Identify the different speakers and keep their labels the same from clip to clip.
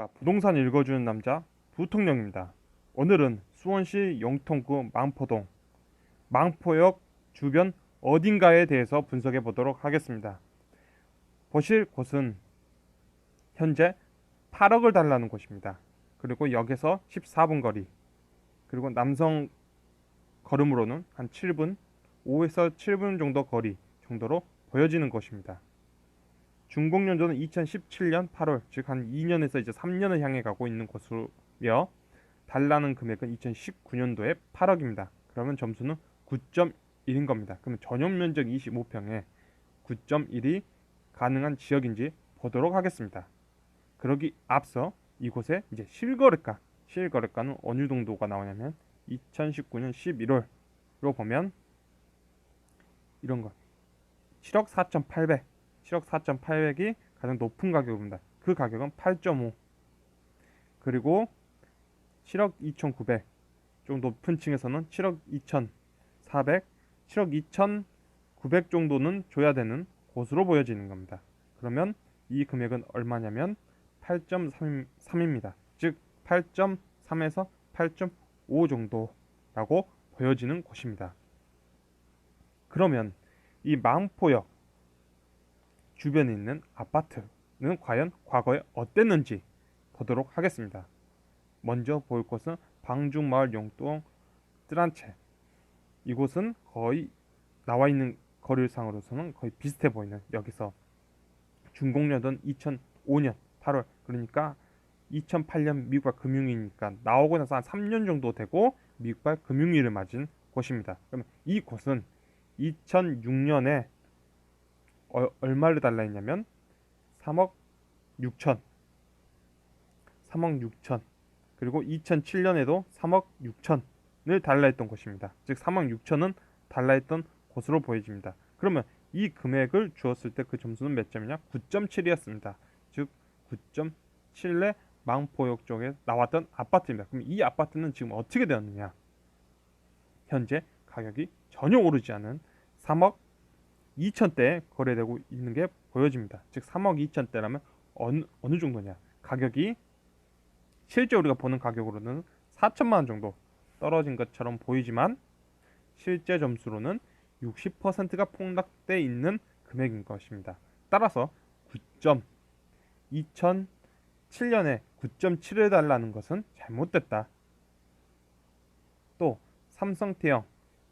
Speaker 1: 자, 부동산 읽어주는 남자 부통령입니다. 오늘은 수원시 영통구 망포동 망포역 주변 어딘가에 대해서 분석해 보도록 하겠습니다. 보실 곳은 현재 8억을 달라는 곳입니다. 그리고 역에서 14분 거리 그리고 남성 걸음으로는 한 7분 5에서 7분 정도 거리 정도로 보여지는 곳입니다. 준공연도는 2017년 8월, 즉 한 2년에서 이제 3년을 향해 가고 있는 곳이며 달라는 금액은 2019년도에 8억입니다. 그러면 점수는 9.1인 겁니다. 그러면 전용 면적 25평에 9.1이 가능한 지역인지 보도록 하겠습니다. 그러기 앞서 이곳에 이제 실거래가, 실거래가는 어느 정도가 나오냐면 2019년 11월로 보면 이런 거 7억 4,800 7억 4,800이 가장 높은 가격입니다. 그 가격은 8.5 그리고 7억 2,900 좀 높은 층에서는 7억 2,400 7억 2,900 정도는 줘야 되는 곳으로 보여지는 겁니다. 그러면 이 금액은 얼마냐면 8.3입니다. 즉 8.3에서 8.5 정도라고 보여지는 곳입니다. 그러면 이 망포역 주변에 있는 아파트는 과연 과거에 어땠는지 보도록 하겠습니다. 먼저 볼 곳은 방중마을 용동 뜰한채 이곳은 거의 나와 있는 거리상으로서는 거의 비슷해 보이는 여기서 준공연은 2005년 8월 그러니까 2008년 미국발 금융위니까 나오고 나서 한 3년 정도 되고 미국발 금융위를 맞은 곳입니다. 그러면 이 곳은 2006년에 어, 얼마를 달라 했냐면 3억 6천 3억 6천 그리고 2007년에도 3억 6천을 달라 했던 곳입니다. 즉 3억 6천은 달라 했던 곳으로 보여집니다. 그러면 이 금액을 주었을 때 그 점수는 몇 점이냐? 9.7이었습니다. 즉 9.7의 망포역 쪽에 나왔던 아파트입니다. 그럼 이 아파트는 지금 어떻게 되었느냐? 현재 가격이 전혀 오르지 않은 3억 2천대에 거래되고 있는 게 보여집니다. 즉 3억 2천대라면 어느, 어느 정도냐? 가격이 실제 우리가 보는 가격으로는 4천만 원 정도 떨어진 것처럼 보이지만 실제 점수로는 60%가 폭락돼 있는 금액인 것입니다. 따라서 9점 2007년에 9.7을 달라는 것은 잘못됐다. 또 삼성태형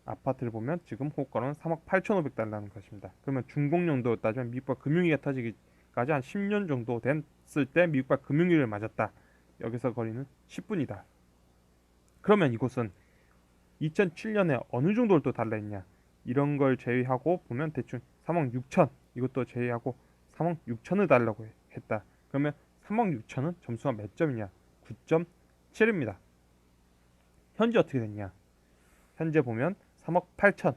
Speaker 1: 아파트를 보면 지금 호가는 3억 8,500달러는 것입니다. 그러면 중공용도 따지면 미국과 금융위기가 터지기까지 한 10년 정도 됐을 때 미국과 금융위기를 맞았다. 여기서 거리는 10분이다. 그러면 이곳은 2007년에 어느 정도를 또 달라했냐? 이런 걸 제외하고 보면 대충 3억 6천 이것도 제외하고 3억 6천을 달라고 했다. 그러면 3억 6천은 점수가 몇 점이냐? 9.7입니다. 현재 어떻게 됐냐? 현재 보면 3억 8천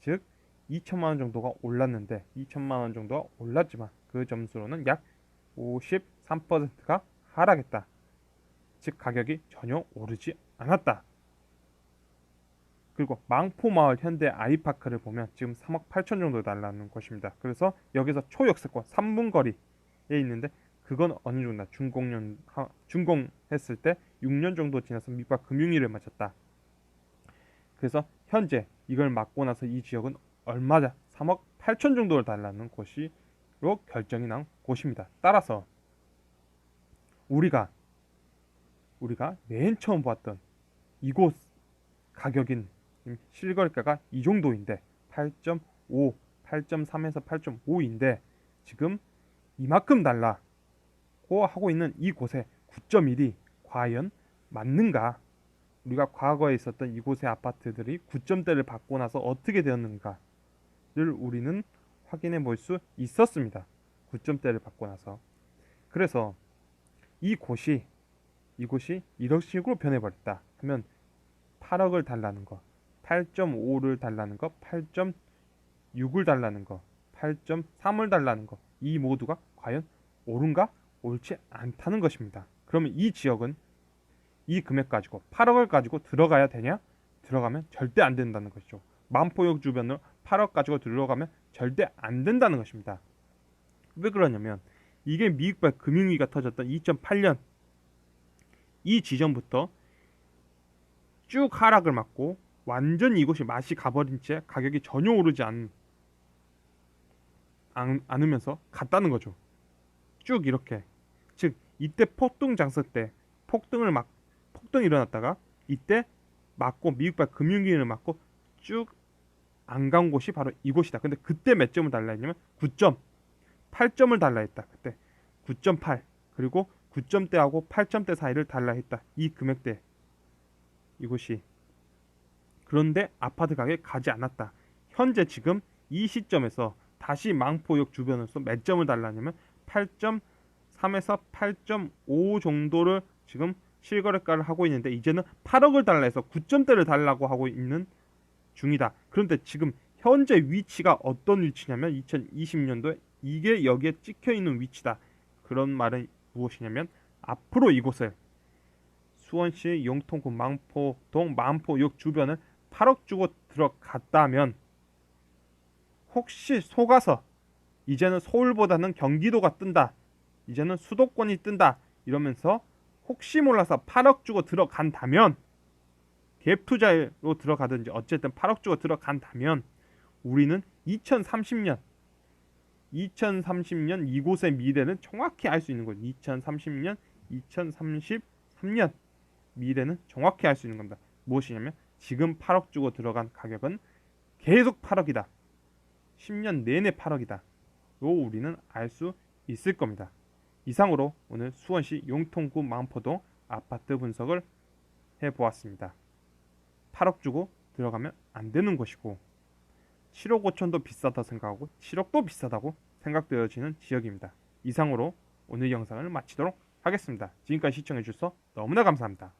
Speaker 1: 즉 2천만 원 정도가 올랐는데 2천만 원 정도가 올랐지만 그 점수로는 약 53%가 하락했다. 즉 가격이 전혀 오르지 않았다. 그리고 망포마을 현대 아이파크를 보면 지금 3억 8천 정도 달라는 것입니다. 그래서 여기서 초역세권 3분 거리에 있는데 그건 어느 정도 준공년 준공했을 때 6년 정도 지나서 미과 금융위를 마쳤다. 그래서 현재 이걸 맞고 나서 이 지역은 얼마자 3억 8천 정도를 달라는 곳이로 결정이 난 곳입니다. 따라서 우리가 우리가 맨 처음 보았던 이곳 가격인 실거래가가 이 정도인데 8.5, 8.3에서 8.5인데 지금 이만큼 달라고 하고 있는 이곳에 9.1이 과연 맞는가? 우리가 과거에 있었던 이곳의 아파트들이 9점대를 받고 나서 어떻게 되었는가를 우리는 확인해 볼 수 있었습니다. 9점대를 받고 나서. 그래서 이곳이 이곳이 이런 식으로 변해버렸다 하면 8억을 달라는 거, 8.5를 달라는 거, 8.6을 달라는 거, 8.3을 달라는 거, 이 모두가 과연 옳은가? 옳지 않다는 것입니다. 그러면 이 지역은 이 금액 가지고 8억을 가지고 들어가야 되냐? 들어가면 절대 안 된다는 것이죠. 만포역 주변으로 8억 가지고 들어가면 절대 안 된다는 것입니다. 왜 그러냐면 이게 미국발 금융위기가 터졌던 2008년 이 지점부터 쭉 하락을 맞고 완전 이곳이 맛이 가버린 채 가격이 전혀 오르지 않, 않, 않으면서 갔다는 거죠. 쭉 이렇게 즉 이때 폭등 장세 때 폭등을 막 폭등이 일어났다가 이때 맞고 미국발 금융기인을 맞고 쭉 안 간 곳이 바로 이곳이다. 근데 그때 몇 점을 달라 했냐면 9점 8점을 달라 했다. 그때 9.8 그리고 9점대하고 8점대 사이를 달라 했다. 이 금액대 이곳이 그런데 아파트 가격이 가지 않았다. 현재 지금 이 시점에서 다시 망포역 주변에서 몇 점을 달라냐면 8.3에서 8.5 정도를 지금 실거래가를 하고 있는데 이제는 8억을 달라 해서 9점대를 달라고 하고 있는 중이다. 그런데 지금 현재 위치가 어떤 위치냐면 2020년도에 이게 여기에 찍혀 있는 위치다. 그런 말은 무엇이냐면 앞으로 이곳을 수원시 용통구 망포동 망포역 주변을 8억 주고 들어갔다면 혹시 속아서 이제는 서울보다는 경기도가 뜬다. 이제는 수도권이 뜬다. 이러면서 혹시 몰라서 8억 주고 들어간다면 갭 투자로 들어가든지 어쨌든 8억 주고 들어간다면 우리는 2030년 2030년 이곳의 미래는 정확히 알 수 있는 거죠. 2030년, 2033년 미래는 정확히 알 수 있는 겁니다. 무엇이냐면 지금 8억 주고 들어간 가격은 계속 8억이다. 10년 내내 8억이다. 요 우리는 알 수 있을 겁니다. 이상으로 오늘 수원시 용통구 망포동 아파트 분석을 해 보았습니다. 8억 주고 들어가면 안 되는 것이고 7억 5천도 비싸다 생각하고 7억도 비싸다고 생각되어지는 지역입니다. 이상으로 오늘 영상을 마치도록 하겠습니다. 지금까지 시청해 주셔서 너무나 감사합니다.